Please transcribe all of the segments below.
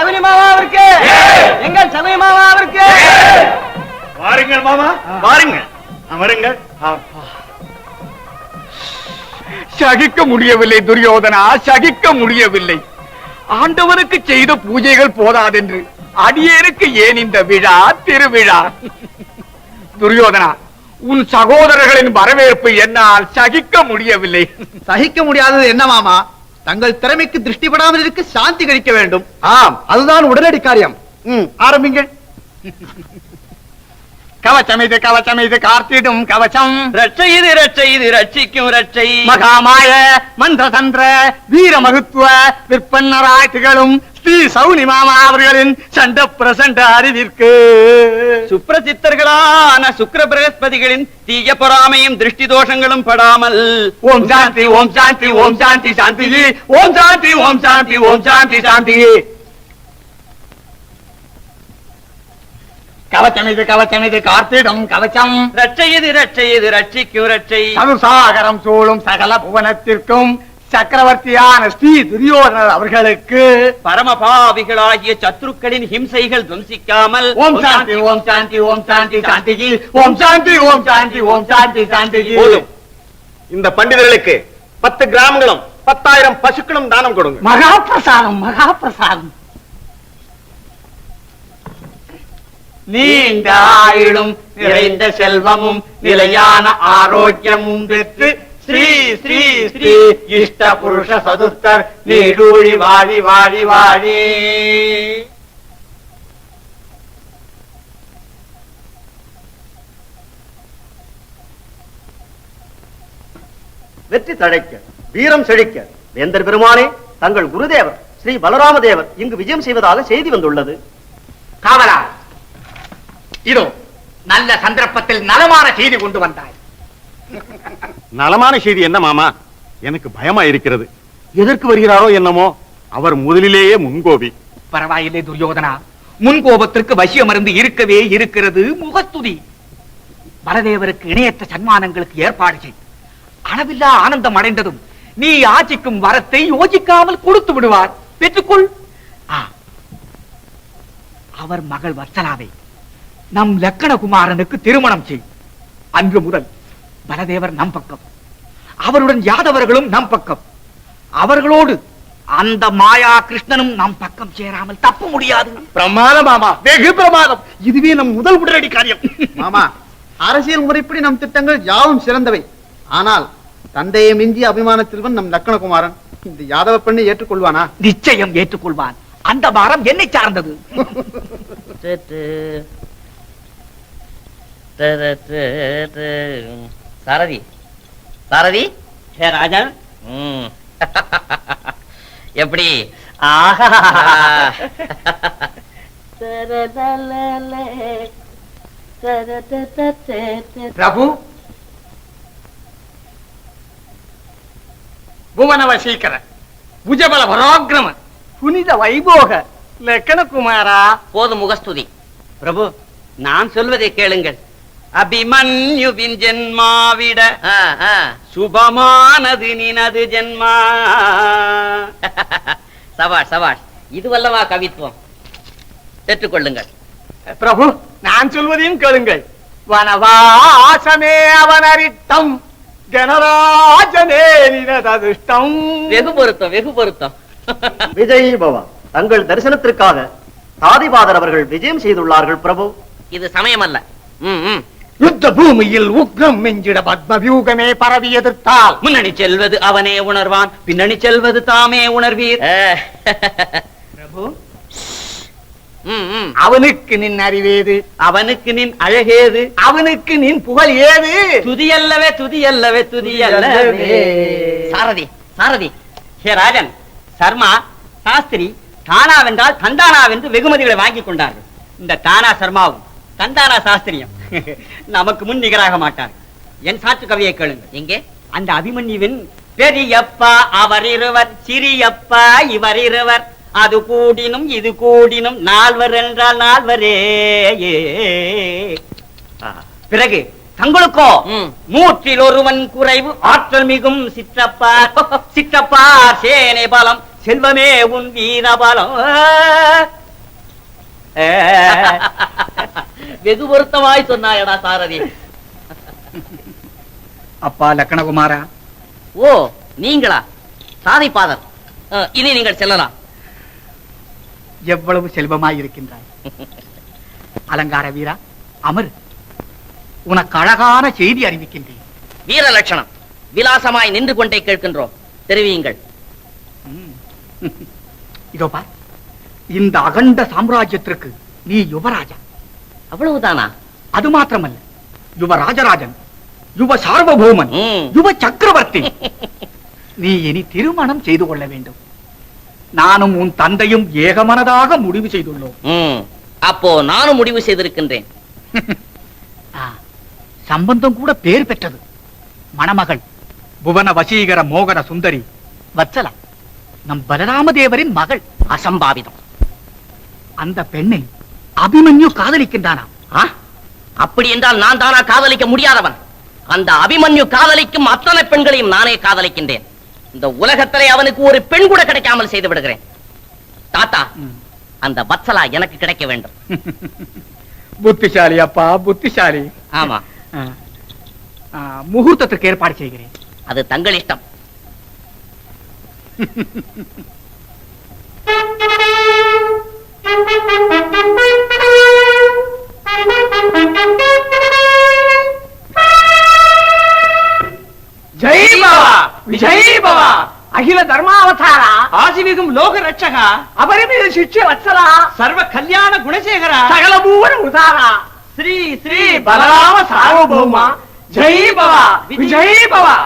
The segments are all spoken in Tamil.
சகுனி மாமாவிற்கு. எங்கள் சகுனி மாமாவிற்கு. வாருங்கள் மாமா. வாருங்கள். அமருங்கள் சகிக்க முடியவில்லை துரியோதனா. சகிக்க முடியவில்லை. ஆண்டவனுக்கு செய்த பூஜைகள் போதாதென்று. அடியேனுக்கு ஏன் இந்த விழா திருவிழா? துரியோதனா உன் சகோதரர்களின் வரவேற்பு என்னால் சகிக்க முடியவில்லை. சகிக்க முடியாதது என்ன மாமா? தங்கள் திறமைக்கு திருஷ்டிப்படாமல் இருக்க சாந்தி கழிக்க வேண்டும். ஆம் அதுதான் உடனடி காரியம். ஆரம்பிங்கள். கவச்சம் இது கவச்சம் இது கார்த்திடும் கவச்சம். ரட்சை இது ரட்சை இது ரட்சிக்கும் ரட்சை மகாமாய மந்திரதந்திர வீர மகத்துவ விற்பன்னராய் திகழும் ஸ்ரீ சௌனி மாமா அவர்களின் சண்ட பிரசண்ட அறிவிற்கு. சுப்ரசித்தர்களான சுக்கிர பிரகஸ்பதிகளின் தீய பொறாமையும் திருஷ்டி தோஷங்களும் படாமல். ஓம் சாந்தி ஓம் சாந்தி ஓம் சாந்தி சாந்தி. ஓம் சாந்தி ஓம் சாந்தி ஓம் சாந்தி சாந்தி. கவச்சம் இது கவச்சம் இது கார்த்திடம் கவச்சம். ரட்சை இது ரட்சை இது ரட்சிக்கும் ரட்சை சதுசாகரம் சூழும் சகல புவனத்திற்கும் சக்கரவர்த்தியான ஸ்ரீ துரியோதனர் அவர்களுக்கு. பரமபாவிகளாகிய சத்ருக்களின் ஹிம்சைகள் துவம்சிக்காமல் ஓம் சாந்தி ஓம் சாந்தி ஓம் சாந்தி சாந்தி ஓம் சாந்தி ஓம் சாந்தி ஓம் சாந்தி சாந்தி போதும். இந்த பண்டிதர்களுக்கு பத்து கிராமங்களும் பத்தாயிரம் பசுக்களும் தானம் கொடுங்க. மகா பிரசாதம் மகா பிரசாதம் நீண்ட ஆயுளும் நிறைந்த செல்வமும் நிலையான ஆரோக்கியமும் பெற்று ஸ்ரீ ஸ்ரீ ஸ்ரீ இஷ்ட புருஷ சதுர்த்தர் நீடூழி வாழி வாழி வாழி. வெற்றி தழைக்க வீரம் செழிக்க வேந்தர் பெருமானே தங்கள் குருதேவர் ஸ்ரீ பலராம தேவர் இங்கு விஜயம் செய்வதாக செய்தி வந்துள்ளது. காவலா இதோ நல்ல சந்தர்ப்பத்தில் நலமான செய்தி கொண்டு வந்தாய். நலமான செய்தி என்ன மாமா? எனக்கு பயமா இருக்கிறது எதற்கு வருகிறாரோ என்னமோ அவர் முதலிலேயே முன்கோபி. பரவாயில்லை துரியோதனா. முன் கோபத்திற்கு வசிய மருந்து இருக்கவே இருக்கிறது முகஸ்துதி பலதேவருக்கு இணையற்ற சன்மானங்களுக்கு ஏற்பாடு செய். அளவில்லா ஆனந்தம் அடைந்ததும் நீ ஆட்சிக்கும் வரத்தை யோசிக்காமல் கொடுத்து விடுவார். பெற்றுக்கொள். அவர் மகள் வத்சலாவை. நம் லக்கணகுமாரனுக்கு திருமணம் செய். அன்று முதல் பலதேவர் நம் பக்கம். அவருடன் யாதவர்களும் நம் பக்கம். அவர்களோடு அந்த மாயா கிருஷ்ணனும் நம் பக்கம் சேராமல் தப்ப முடியாது. பிரமாதம் மாமா. வெகு பிரமாதம். இதுவே நம் முதல் உடனடி காரியம். மாமா அரசியல் முறைப்படி நம் திட்டங்கள் யாவும் சிறந்தவை. ஆனால் தந்தையை மிஞ்சிய அபிமான செல்வன் நம் லக்கணகுமாரன். இந்த யாதவ பெண்ணை ஏற்றுக்கொள்வானா? நிச்சயம் ஏற்றுக்கொள்வான். அந்த பாரம் என்னை சார்ந்தது. சாரதி. சாரதி? ஹே ராஜா ம். எப்படி? ஆஹா பிரபு? புவன வசீகர புஜபல பராக்கிரம. புனித வைபோக. லக்கணகுமாரா. போதும் முகஸ்துதி. பிரபு நான் சொல்வதை கேளுங்கள். அபிமன்யுவின் ஜென்மாவிட. சுபமானது நினது ஜென்மா. சபாஷ் சபாஷ் இது வல்லவா கவித்துவம். பெற்றுக்கொள்ளுங்கள் பிரபு நான் சொல்வதையும் கேளுங்கள். வனவாசமே அவனரித்தம் கணராஜனே நினததிஷ்டம் வெகு பொருத்தம் வெகு பொருத்தம். விஜய் பவா தங்கள் தரிசனத்திற்காக தாதிபாதர் அவர்கள் விஜயம் செய்துள்ளார்கள் பிரபு. இது சமயம் அல்ல ம், ம். யுத்த பூமியில் உக்ரம் மிஞ்சிட பத்ம வியூகமே பரவி எதிர்த்தால். முன்னணி செல்வது அவனே உணர்வான் பின்னணி செல்வது தாமே உணர்வீர். பிரபு. அவனுக்கு நின் அறிவேது. அவனுக்கு நின் அழகேது. அவனுக்கு நின் புகழ் ஏது. துதியல்லவே துதியல்லவே துதியல்லவே. சாரதி சாரதி. ஹே ராஜன் சர்மா சாஸ்திரி தானா வென்றால் தந்தானா வென்று வெகுமதிகளை வாங்கி கொண்டார்கள். இந்த தானா சர்மாவும் தந்தானா சாஸ்திரியும். நமக்கு முன் நிகராக மாட்டார். என் சாற்று கவியை கேளுங்கள் எங்கே? அந்த அபிமன்யுவின் பெரியப்பா அவர் இருவர் சிறியப்பா இவர் இருவர் அது கூடினும் இது கூடினும் நால்வர் என்றால் நால்வரே. பிறகு தங்களுக்கோ. நூற்றில் ஒருவன் குறைவு ஆற்றல் மிகும் சிற்றப்பா சிற்றப்பா சேனை பலம் செல்வமே உன் வீரபலம் வெகு பொருத்தமாய் சொன்னாயடா சாரதி. அப்பா லக்கணகுமாரா? ஓ நீங்களா? சாதிப்பாதர் அஹ், இனி நீங்கள் செல்லலாம். எவ்வளவு செல்வமாய் இருக்கின்றாய்? அலங்கார வீரா அமர். உனக்கு அழகான செய்தி அறிவிக்கின்றேன். வீர லட்சணம் விலாசமாய் நின்று கொண்டே கேட்கின்றோம். தெரிவியுங்கள். இதோ பார். இந்த அகண்ட சாம்ராஜ்யத்திற்கு நீ யுவராஜா. அவ்வளவுதானா? அது மாத்திரமல்ல. யுவ ராஜராஜன் யுவ சார்வபௌமன். யுவ சக்கரவர்த்தி. நீ இனி திருமணம் செய்து கொள்ள வேண்டும். நானும் உன் தந்தையும் ஏகமனதாக முடிவு செய்துள்ளோம். அப்போ நானும் முடிவு செய்திருக்கின்றேன். சம்பந்தம் கூட பேர் பெற்றது. மணமகள் புவன வசீகர மோகன சுந்தரி வத்சலா நம் பலராமதேவரின் மகள் அசம்பாவிதம். அந்த பெண்ணை அபிமன்யு காதலிக்கின்றானாம்? அப்படி என்றால் நான் தானா காதலிக்க முடியாதவன். அந்த அபிமன்யு காதலிக்கும் அத்தனை பெண்களையும் நானே காதலிக்கின்றேன். இந்த உலகத்திலே அவனுக்கு ஒரு பெண் கூட கிடைக்காமல் செய்து விடுகிறேன். தாத்தா. அந்த வத்சலா எனக்கு கிடைக்க வேண்டும். புத்திசாலி அப்பா புத்திசாலி. ஆமா. முகூர்த்தத்திற்கு ஏற்பாடு செய்கிறேன். அது தங்கள் இஷ்டம். ஆசிவிகும் லோக ரட்சக அபரிமித சிஷ்ய வத்சலா சர்வ கல்யாண குணசேகர சகல பூவன உதாரா ஸ்ரீ ஸ்ரீ பலராம சார்வபௌமா ஜெய் பவா விஜய் பவா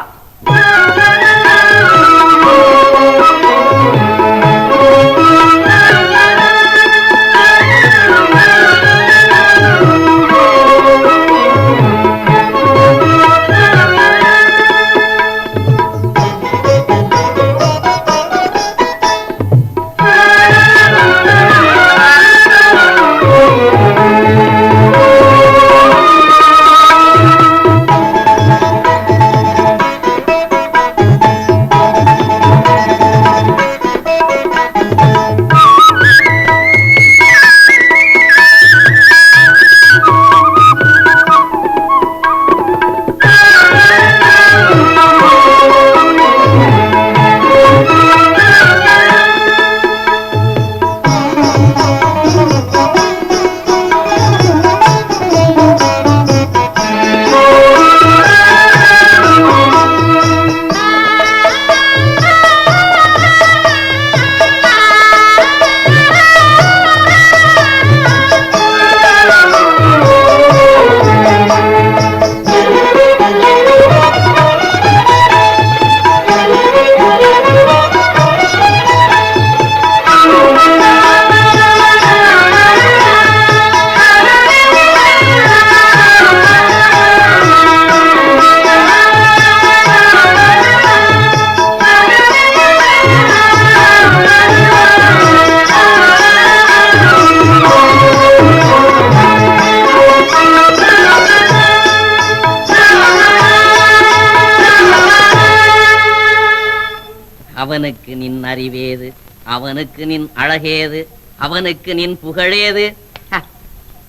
அவனுக்கு நின் அறிவேது அவனுக்கு நின் அழகேது அவனுக்கு நின் புகழேது.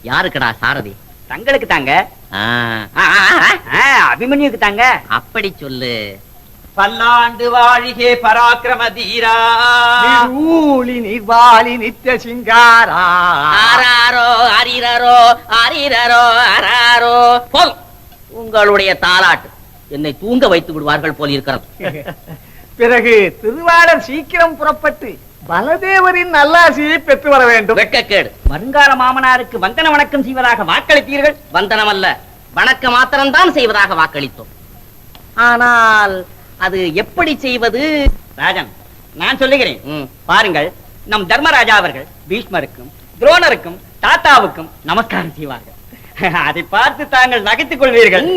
யாருக்குடா சாரதி? தங்களுக்கு தாங்க. அபிமன்யுக்கு தாங்க. அப்படி சொல்லு. பல்லாண்டு வாழிகே பராக்கிரம தீரா. ஊழி நிர்வாலி நித்திய சிங்காரா. ஆராரோ அரிரரோ அரிரரோ அராரோ. போதும். உங்களுடைய தாலாட்டு என்னை தூங்க வைத்து விடுவார்கள் போல் இருக்கிறது பிறகு திருவாளர் சீக்கிரம் புறப்பட்டு பலதேவரின் நல்லாசியை பெற்று வர வேண்டும். வெட்கக்கேடு வருங்கால மாமனாருக்கு வந்தன வணக்கம் செய்வதாக வாக்களித்தீர்கள்? வந்தனம் அல்ல வணக்க மாத்திரம்தான் செய்வதாக வாக்களித்தோம். ஆனால் அது எப்படி செய்வது? ராஜன் நான் சொல்லுகிறேன். பாருங்கள் நம் தர்மராஜா அவர்கள் பீஷ்மருக்கும் துரோணருக்கும் தாத்தாவுக்கும் நமஸ்காரம் செய்வார்கள். அதை பார்த்து தாங்கள் நகைத்துக் கொள்வீர்கள்.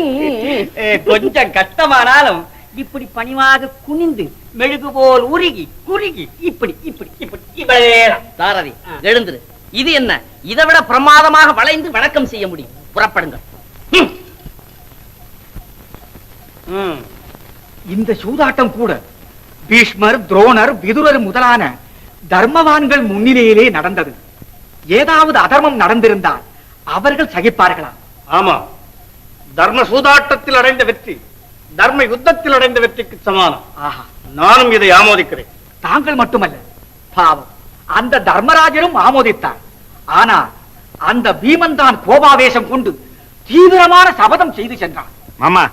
கொஞ்சம் கஷ்டமானாலும் இப்படி பணிவாக குனிந்து மெழுகு போல் உருகி குறுகி இப்படி இப்படி இப்படி இவ்வளவேதான் சாரதி ஆ. எழுந்துரு. இது என்ன? இதை விட பிரமாதமாக வளைந்து வணக்கம் செய்ய முடியும். புறப்படுங்கள். இந்த சூதாட்டம் கூட பீஷ்மர் துரோணர் விதுரர் முதலான தர்மவான்கள் முன்னிலையிலே நடந்தது. ஏதாவது அதர்மம் நடந்திருந்தால் அவர்கள் சகிப்பார்களா? ஆமா. தர்ம சூதாட்டத்தில் அடைந்த வெற்றி தர்ம யுத்தத்தில் அடைந்த வெற்றிக்கு சமானம். ஆஹா. நானும் இதை ஆமோதிக்கிறேன். தாங்கள் மட்டுமல்ல பாவம் அந்த தர்மராஜரும் ஆமோதித்தார். ஆனால் அந்த பீமன் தான் கோபாவேசம் கொண்டு தீவிரமான சபதம் செய்து சென்றான். மாமா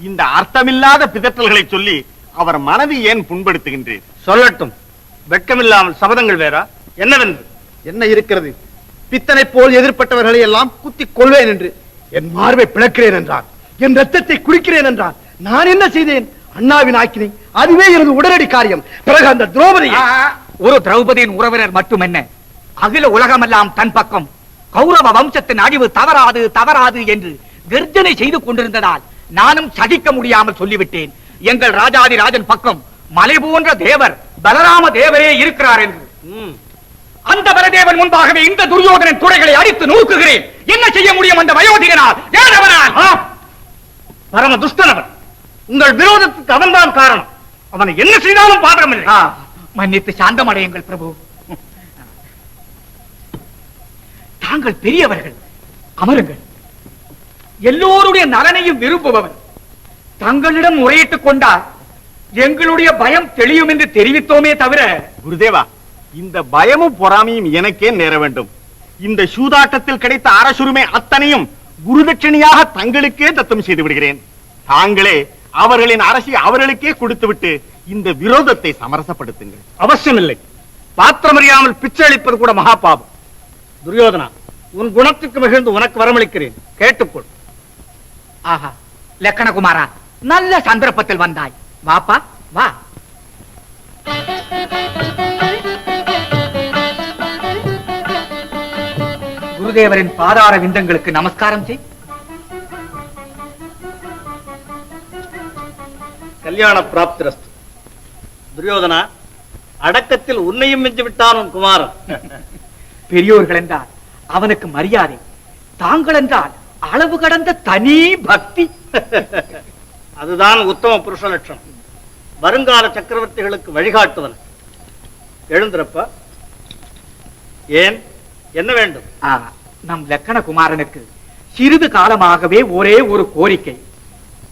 இந்த அர்த்தமில்லாத பிதற்றல்களை சொல்லி அவர் மனதை ஏன் புண்படுத்துகின்றீர்? சொல்லட்டும். வெட்கமில்லாமல் சபதங்கள் வேறா? என்னவென்று? என்ன இருக்கிறது? பித்தனை போல் எதிர்ப்பட்டவர்களை எல்லாம் குத்தி கொள்வேன் என்று என் மார்பை பிளக்கிறேன் என்றான் என் ரத்தத்தை குடிக்கிறேன் என்றான் நான் என்ன செய்தேன்? அண்ணாவின் ஆக்கினை அதுவே எனது உடனடி காரியம். பிறகு அந்த திரௌபதி ஒரு திரௌபதியின் உறவினர் மட்டுமென்ன அகில உலகமெல்லாம் தன் பக்கம். கௌரவ வம்சத்தின் அழிவு தவறாது தவறாது என்று கர்ஜனை செய்து கொண்டிருந்ததால் நானும் சகிக்க முடியாமல் சொல்லிவிட்டேன். எங்கள் ராஜாதி ராஜன் பக்கம் மலை போன்ற தேவர் பலராம தேவரே இருக்கிறார் என்று. அந்த பலதேவன் முன்பாகவே இந்த துரியோதனன் துறைகளை அடித்து நூக்குகிறேன். என்ன செய்ய முடியும் அந்த வயோதிகனால்? யாரவனால் பரம துஷ்டனவன். உங்கள் விரோதத்துக்கு அவன்தான் காரணம். அவனை என்ன செய்தாலும் பாதகமில்லை ஆ, மன்னித்து சாந்தமடையுங்கள் பிரபு. தாங்கள் பெரியவர்கள். அமருங்கள். எல்லோருடைய நலனையும் விரும்புபவர் தங்களிடம் முறையிட்டுக் கொண்டால் எங்களுடைய பயம் தெளியும் என்று தெரிவித்தோமே தவிர குருதேவா இந்த பயமும் பொறாமையும் எனக்கே நேர வேண்டும். இந்த சூதாட்டத்தில் கிடைத்த அரசுரிமை அத்தனையும் குருதட்சணியாக தங்களுக்கே தத்தம் செய்து விடுகிறேன். தாங்களே அவர்களின் அரசி அவர்களுக்கே கொடுத்துவிட்டு இந்த விரோதத்தை சமரசப்படுத்துங்கள். அவசியமில்லை. பாத்திரமறியாமல் பிச்சை அளிப்பது கூட மகா பாபம் துரியோதனா உன் குணத்துக்கு மிகுந்து உனக்கு வரமளிக்கிறேன். கேட்டுக்கொள். ஆஹா லக்கணகுமாரா நல்ல சந்தர்ப்பத்தில் வந்தாய். வாப்பா வா. குருதேவரின் பாதார விந்தங்களுக்கு நமஸ்காரம் செய். கல்யாண பிராப்திரஸ்து துரியோதனா அடக்கத்தில் உன்னையும் மிஞ்சு விட்டான் குமாரன். பெரியோர்கள் என்றால் அவனுக்கு மரியாதை தாங்கள் என்றால் அளவு கடந்த தனி பக்தி. அதுதான் உத்தம புருஷ லட்சணம். வருங்கால சக்கரவர்த்திகளுக்கு வழிகாட்டுவன். எழுந்திருப்ப ஏன் என்ன வேண்டும்? நம் லக்கண குமாரனுக்கு சிறிது காலமாகவே ஒரே ஒரு கோரிக்கை.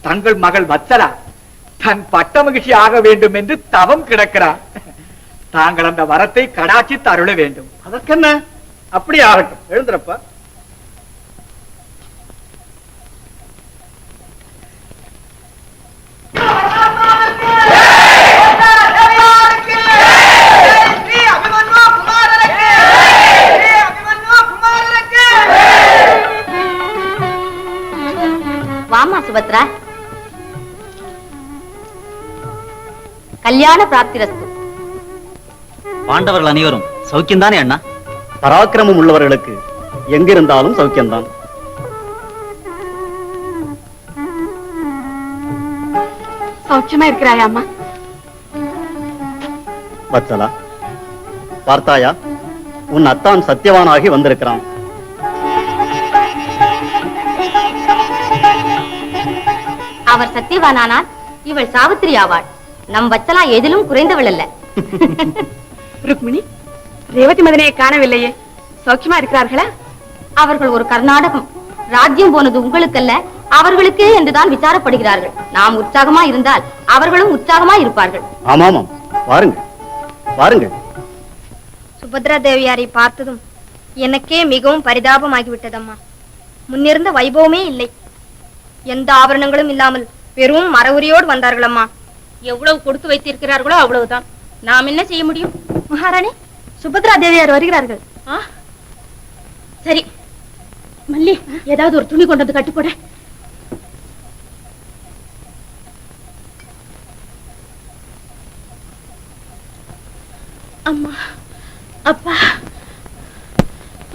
தங்கள் மகள் வத்தலா தன் பட்ட மகிழ்ச்சி ஆக வேண்டும் என்று தவம் கிடக்கிறார். தாங்கள் அந்த வரத்தை கடாச்சி அருள வேண்டும். அதற்கென்ன? அப்படி ஆகட்டும். எழுந்துறப்ப. வாமா சுபத்ரா. கல்யாண பிராப்திரஸ்து. பாண்டவர்கள் அனைவரும் சௌக்கியம்தானே அண்ணா? பராக்கிரமம் உள்ளவர்களுக்கு எங்கிருந்தாலும் சௌக்கியம்தான். சௌக்கியமா இருக்கிறாயா அம்மா? வத்சலா பார்த்தாயா? உன் அத்தான் சத்தியவானாகி வந்திருக்கிறான். அவர் சத்தியவானானால் இவள் சாவித்திரி ஆவாள். நம் வச்சலா எதிலும் குறைந்தவள் அல்ல ருக்மிணி ரேவதி மதனையை காணவில்லையே. சௌக்கியமா இருக்கிறார்களா? அவர்கள் ஒரு கர்நாடகம். ராஜ்யம் போனது உங்களுக்கல்ல அவர்களுக்கே என்றுதான் விசாரப்படுகிறார்கள். நாம் உற்சாகமா இருந்தால் அவர்களும் உற்சாகமா இருப்பார்கள். ஆமாமாம். வாருங்கள் வாருங்கள் சுபத்ரா தேவியாரை பார்த்ததும் எனக்கே மிகவும் பரிதாபமாகிவிட்டதம்மா. முன்னிருந்த வைபவமே இல்லை. எந்த ஆபரணங்களும் இல்லாமல் வெறும் மரவுரியோடு வந்தார்களம்மா. எவ்வளவு கொடுத்து வைத்திருக்கிறார்களோ அவ்வளவுதான். நாம் என்ன செய்ய முடியும்? மகாராணி சுபத்ரா தேவியார் வருகிறார்கள்? சரி. மல்லி ஏதாவது ஒரு துணி கொண்டு வந்து கட்டிப்போட அம்மா அப்பா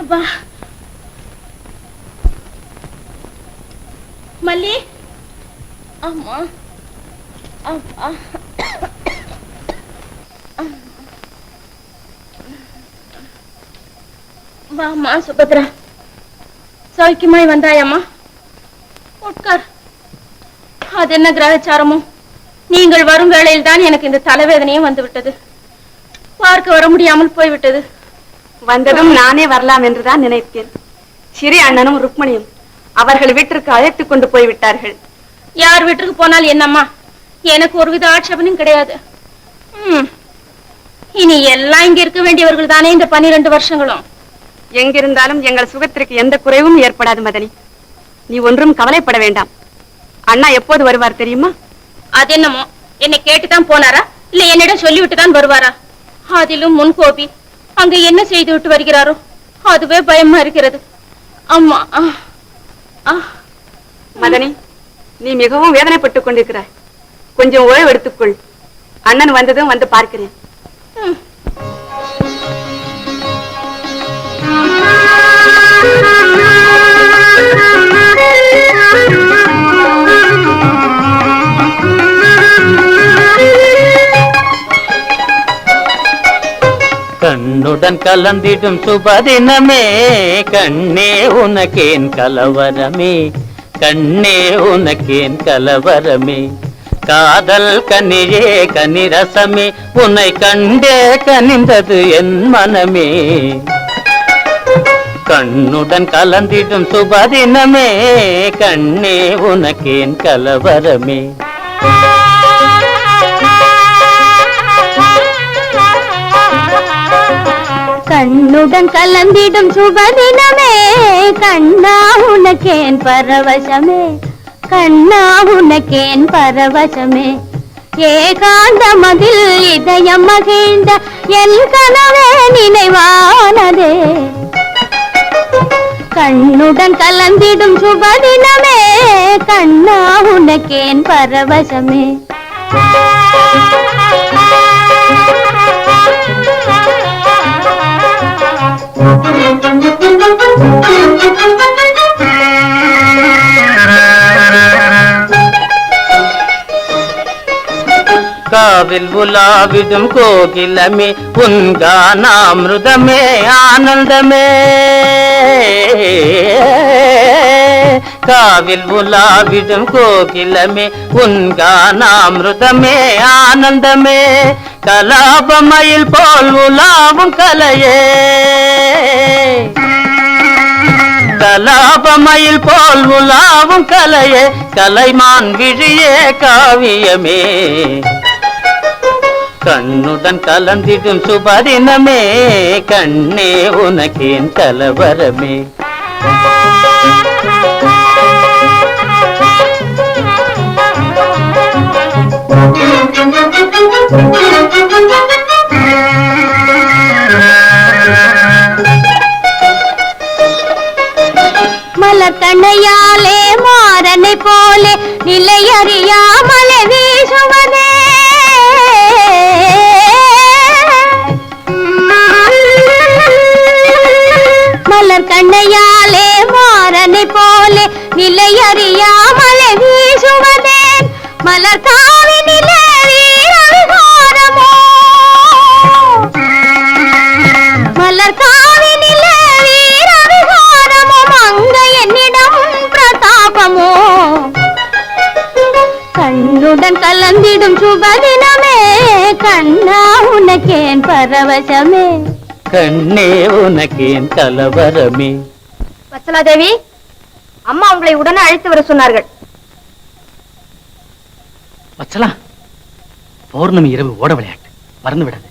அப்பா மல்லி அம்மா அப்பா வாம்மா சுபத்ரா. சௌக்கியமாய் வந்தாயம்மா. உட்கார். அது என்ன கிரகச்சாரமோ? நீங்கள் வரும் வேளையில் தான் எனக்கு இந்த தலைவேதனையும் வந்து விட்டது பார்க்க வர முடியாமல் போய்விட்டது. வந்ததும் நானே வரலாம் என்றுதான் நினைத்தேன். சிறி அண்ணனும் ருக்மணியும் அவர்கள் வீட்டிற்கு அழைத்துக் கொண்டு போய் விட்டார்கள் யார் வீட்டுக்கு போனால் என்னம்மா? எனக்கு ஒருவித ஆட்சேபனும் கிடையாது. இனி எல்லாம் இங்க இருக்க வேண்டியவர்கள் தானே இந்த பன்னிரண்டு வருஷங்களும்? எங்கிருந்தாலும் எங்கள் சுகத்திற்கு எந்த குறைவும் ஏற்படாது மதனி. நீ ஒன்றும் கவலைப்பட வேண்டாம். அண்ணா எப்போது வருவார் தெரியுமா? அது என்னமோ? என்னை கேட்டுதான் போனாரா? இல்ல என்னிடம் சொல்லிவிட்டு தான் வருவாரா அதிலும் முன்கோபி அங்க என்ன செய்து விட்டு வருகிறாரோ? அதுவே பயமா இருக்கிறது. அம்மா. மதனி நீ மிகவும் வேதனைப்பட்டுக் கொண்டிருக்கிறாய். கொஞ்சம் ஓய்வு எடுத்துக்கொள். அண்ணன் வந்ததும் வந்து பார்க்கிறேன். கண்ணுடன் கலந்திடும் சுபதினமே கண்ணே உனக்கேன் கலவரமே கண்ணே உனக்கேன் கலவரமே. காதல் கனியே கனிரசமே உன்னை கண்டே கனிந்தது என் மனமே. கண்ணுடன் கலந்திடும் சுபதினமே கண்ணே உனக்கேன் கலவரமே. கண்ணுடன் கலந்திடும் சுபதினமே கண்ணா உனக்கேன் பரவசமே. கண்ணா உனக்கேன் பரவசமே. ஏகாந்த மதில் இதயம் மகிழ்ந்த என் கனவே நினைவானதே. கண்ணுடன் கலந்திடும் சுபதினமே கண்ணா உனக்கேன் பரவசமே Thank you. காவில் உலாவிடும் கோகிலமே உன்கானாமிருதமே ஆனந்தமே. காவில் உலாவிடும் கோகிலமே உன்கானாமிருதமே ஆனந்தமே. கலாபமயில் போல் உலாவும் கலையே. கலாபமயில் போல் உலாவும் கலையே கலைமான் விழியே காவியமே. கண்ணுடன் கலந்திடும் சுபதினமே கண்ணே உனக்கேன் கலவரமே. மலக்கண்ணையாலே மாறனை போலே நிலையறியா மலர் மாறனை போலே நிலையறியாமலே வீசுவதேன் மலர்காவி காவினிலே வீரவிகாரமோ மலர் காவினிலே வீரவிகாரமோ மங்க என்னிடம் பிரதாபமோ? கண்ணுடன் கலந்திடும் சுபதினமே கண்ணா உனக்கேன் பரவசமே. கண்ணே உனக்கேன் கலவரமே. வத்சலாதேவி அம்மா உங்களை உடனே அழைத்து வர சொன்னார்கள். வச்சலா பௌர்ணமி இரவு ஓட விளையாட்டு மறந்து விடாது.